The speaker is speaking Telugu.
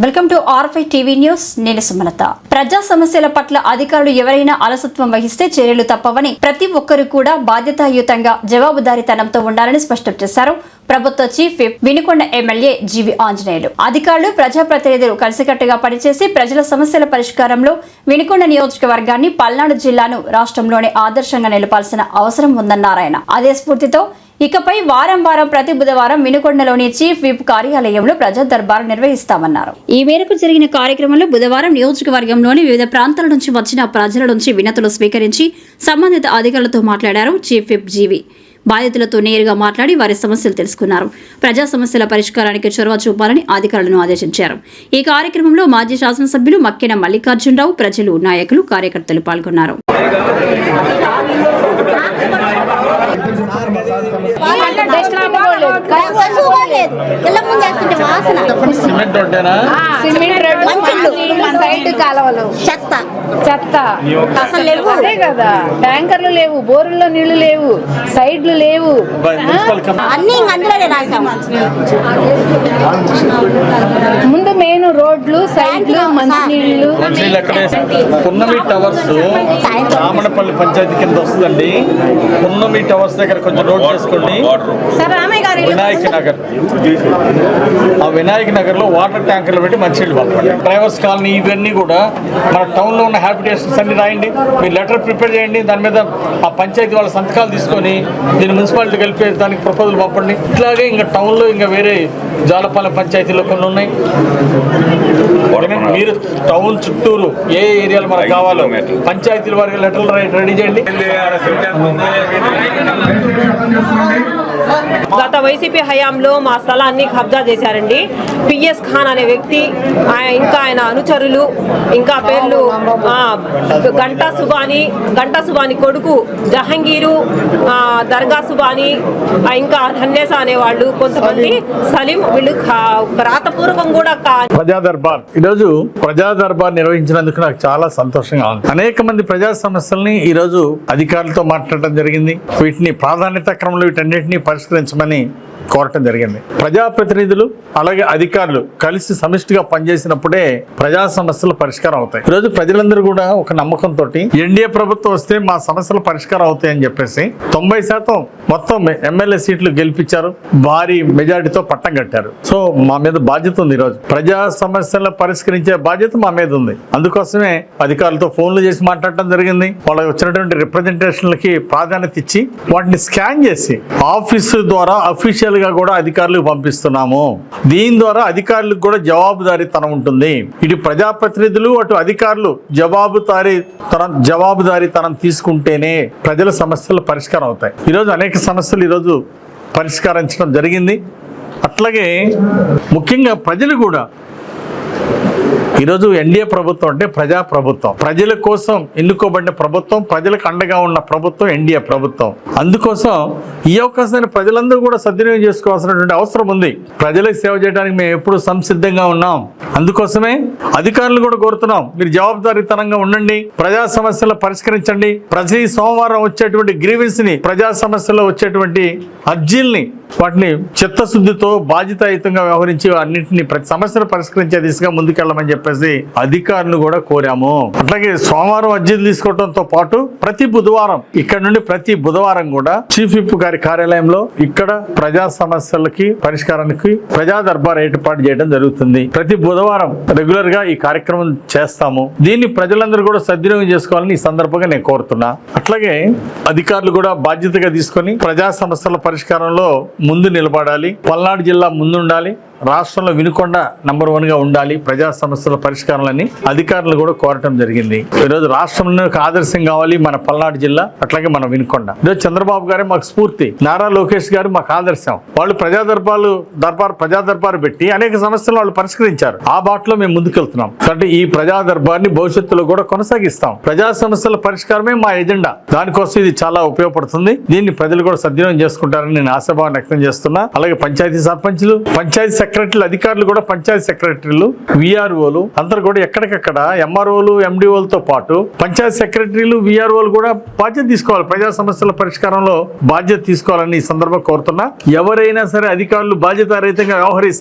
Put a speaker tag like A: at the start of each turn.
A: వెల్కమ్ టు ఆర్ఫై టీవీ న్యూస్. నేను సుమలత. ప్రజా సమస్యల పట్ల అధికారులు ఎవరైనా అలసత్వం వహిస్తే చర్యలు తప్పవని ప్రతి ఒక్కరూ కూడా బాధ్యతాయుతంగా జవాబుదారీతనంతో ఉండాలని స్పష్టం చేశారు. ప్రభుత్వ chief Vinukonda MLA GV Anjaneyulu. అధికారులు ప్రజాప్రతినిధులు కలిసికట్టుగా పనిచేసి ప్రజల సమస్యల పరిష్కారంలో వినుకొండ నియోజకవర్గాన్ని పల్నాడు జిల్లాను రాష్ట్రంలోనే ఆదర్శంగా నిలపాల్సిన అవసరం ఉందన్నారాయణ అదే స్ఫూర్తితో ఇకపై వారం వారం ప్రతి బుధవారం వినుకొండలోని చీఫ్ విప్ కార్యాలయంలో ప్రజా దర్బార్ నిర్వహిస్తామన్నారు. ఈ మేరకు జరిగిన కార్యక్రమంలో బుధవారం నియోజకవర్గంలోని వివిధ ప్రాంతాల నుంచి వచ్చిన ప్రజల నుంచి వినతులు స్వీకరించి సంబంధిత అధికారులతో మాట్లాడారు చీఫ్ విప్ జీవి. బాధితులతో నేరుగా మాట్లాడి వారి సమస్యలు తెలుసుకున్నారు. ప్రజా సమస్యల పరిష్కారానికి చొరవ చూపాలని అధికారులను ఆదేశించారు. ఈ కార్యక్రమంలో మాజీ శాసనసభ్యులు మక్కెన మల్లికార్జునరావు ప్రజలు నాయకులు కార్యకర్తలు పాల్గొన్నారు.
B: సిమెంట్
C: సిమెంట్ కాలువలు.
D: చెత్త.
C: చెత్త.
D: అసలు లేవు.
C: అదే కదా. ట్యాంకర్లు లేవు బోరుల్లో నీళ్ళు లేవు సైడ్లు లేవు.
D: అన్ని అందులోనే
C: ముందు మెయిన్ రోడ్లు సైడ్లు
B: మంచినీళ్ళు పున్నమి టవర్స్ రామణపల్లి పంచాయతీ కింద వస్తుందండి. పున్నమి టవర్స్ దగ్గర కొంచెం రోడ్ చేసుకోండి వినాయక్ నగర్. ఆ వినాయక్ నగర్లో వాటర్ ట్యాంకర్లు పెట్టి మంచినీళ్ళు పంపండి. డ్రైవర్స్ కాలనీ ఇవన్నీ కూడా మన టౌన్లో ఉన్న హ్యాబిటేషన్స్ అన్ని రాయండి. మీరు లెటర్ ప్రిపేర్ చేయండి. దాని మీద ఆ పంచాయతీ వాళ్ళ సంతకాలు తీసుకొని దీన్ని మున్సిపాలిటీ కలిపి దానికి ప్రపోజల్ పంపండి. ఇట్లాగే ఇంకా టౌన్లో ఇంకా వేరే జాలపాలెం పంచాయతీలో కొన్ని ఉన్నాయి. మీరు టౌన్ చుట్టూరు ఏ ఏరియాలు మనకు కావాలో పంచాయతీల వారికి లెటర్లు రెడీ చేయండి.
E: గత వైసీపీ హయాంలో మా స్థలాన్ని కబ్జా చేశారండి. పిఎస్ ఖాన్ అనే వ్యక్తి ఇంకా ఆయన అనుచరులు ఇంకా పేర్లు గంటా సుబాని గంటా సుబాని కొడుకు జహంగీరు దర్గా సుబాని ఆ, ఇంకా హన్నేసా అనేవాళ్ళు కొంతమంది. సలీం వీళ్ళు ఖా- రాతపూర్వకం కూడా
B: ప్రజా దర్బార్. ఈరోజు ప్రజా దర్బార్ నిర్వహించినందుకు నాకు చాలా సంతోషంగా ఉంది. అనేక మంది ప్రజా సమస్యల్ని ఈరోజు అధికారులతో మాట్లాడటం జరిగింది. వీటిని ప్రాధాన్యత క్రమంలో వీటన్నిటిని పరిష్కరించమని కోరటం జరిగింది. ప్రజాప్రతినిధులు అలాగే అధికారులు కలిసి సమిష్టిగా పనిచేసినప్పుడే ప్రజా సమస్యలు పరిష్కారం అవుతాయి. ఈరోజు ప్రజలందరూ కూడా ఒక నమ్మకంతో ఎన్డీఏ ప్రభుత్వం వస్తే మా సమస్యలు పరిష్కారం అవుతాయని చెప్పేసి తొంభై శాతం మొత్తం ఎమ్మెల్యే సీట్లు గెలిపించారు. భారీ మెజారిటీతో పట్టం కట్టారు. సో మా మీద బాధ్యత ఉంది ఈరోజు. ప్రజా సమస్యలను పరిష్కరించే బాధ్యత మా మీద ఉంది. అందుకోసమే అధికారులతో ఫోన్లు చేసి మాట్లాడటం జరిగింది. వాళ్ళకి వచ్చినటువంటి రిప్రజెంటేషన్లకి ప్రాధాన్యత ఇచ్చి వాటిని స్కాన్ చేసి ఆఫీసు ద్వారా అఫీషియల్ గా కూడా అధికారులకు పంపిస్తున్నాము. దీని ద్వారా అధికారులకు కూడా జవాబుదారీతనం ఉంటుంది. ఇటు ప్రజాప్రతినిధులు అటు అధికారులు జవాబుదారీ తనం జవాబుదారీతనం తీసుకుంటేనే ప్రజల సమస్యలు పరిష్కారం అవుతాయి. ఈరోజు అనేక సమస్యలు ఈరోజు పరిష్కరించడం జరిగింది. అట్లాగే ముఖ్యంగా ప్రజలు కూడా ఈరోజు ఎన్డీఏ ప్రభుత్వం అంటే ప్రజా ప్రభుత్వం. ప్రజల కోసం ఎన్నుకోబడిన ప్రభుత్వం ప్రజలకు అండగా ఉన్న ప్రభుత్వం ఎన్డీఏ ప్రభుత్వం. అందుకోసం ఈ అవకాశాన్ని ప్రజలందరూ కూడా సద్వినియోగం చేసుకోవాల్సినటువంటి అవసరం ఉంది. ప్రజలకు సేవ చేయడానికి మేము ఎప్పుడు సంసిద్ధంగా ఉన్నాం. అందుకోసమే అధికారులు కూడా కోరుతున్నాం. మీరు జవాబుదారీతనంగా ఉండండి ప్రజా సమస్యలు పరిష్కరించండి. ప్రతి సోమవారం వచ్చేటువంటి గ్రీవెన్స్ని ప్రజా సమస్యలో వచ్చేటువంటి అర్జీల్ని వాటిని చిత్తశుద్ధితో బాధ్యతాయుతంగా వ్యవహరించి అన్నింటినీ ప్రతి సమస్యను పరిష్కరించే దిశగా ముందుకెళ్ళమని చెప్పేసి అధికారులు కూడా కోరాము. అట్లాగే సోమవారం అర్జీలు తీసుకోవడంతో పాటు ప్రతి బుధవారం ఇక్కడ నుండి ప్రతి బుధవారం కూడా చీఫ్ విప్ గారి కార్యాలయంలో ఇక్కడ ప్రజా సమస్యలకి పరిష్కారానికి ప్రజా దర్బార్ ఏర్పాటు చేయడం జరుగుతుంది. ప్రతి బుధవారం రెగ్యులర్గా ఈ కార్యక్రమం చేస్తాము. దీన్ని ప్రజలందరూ కూడా సద్వినియోగం చేసుకోవాలని ఈ సందర్భంగా నేను కోరుతున్నా. అట్లాగే అధికారులు కూడా బాధ్యతగా తీసుకొని ప్రజా సమస్యల పరిష్కారంలో ముందు నిలబడాలి. పల్నాడు జిల్లా ముందుండాలి. రాష్ట్రంలో వినుకొండ నంబర్ వన్గా ఉండాలి ప్రజా సమస్యల పరిష్కారాలని అధికారులు కూడా కోరటం జరిగింది. ఈరోజు రాష్ట్రంలో ఆదర్శం కావాలి మన పల్నాడు జిల్లా అట్లాగే మన వినుకొండ. ఈరోజు చంద్రబాబు గారే మాకు స్ఫూర్తి నారా లోకేష్ గారు మాకు ఆదర్శం. వాళ్ళు ప్రజా దర్బారు దర్బార్ ప్రజా పెట్టి అనేక సమస్యలు వాళ్ళు పరిష్కరించారు. ఆ బాటలో మేము ముందుకెళ్తున్నాం. కాబట్టి ఈ ప్రజా దర్బార్ని భవిష్యత్తులో కూడా కొనసాగిస్తాం. ప్రజా సమస్యల పరిష్కారమే మా ఎజెండా. దానికోసం ఇది చాలా ఉపయోగపడుతుంది. దీన్ని ప్రజలు కూడా సద్వినియోగం చేసుకుంటారని నేను ఆశాభావం వ్యక్తం చేస్తున్నా. అలాగే పంచాయతీ సర్పంచ్లు పంచాయతీ సెక్రటరీలు అధికారులు కూడా పంచాయతీ సెక్రటరీలు విఆర్ఓలు అందరు కూడా ఎక్కడికక్కడ ఎంఆర్ఓలు ఎండిఓలతో పాటు పంచాయతీ సెక్రటరీలు విఆర్ఓలు కూడా బాధ్యత తీసుకోవాలి. ప్రజా సమస్యల పరిష్కారంలో బాధ్యత తీసుకోవాలని ఈ సందర్భంగా కోరుతున్నా. ఎవరైనా సరే అధికారులు బాధ్యతారహితంగా వ్యవహరిస్తారు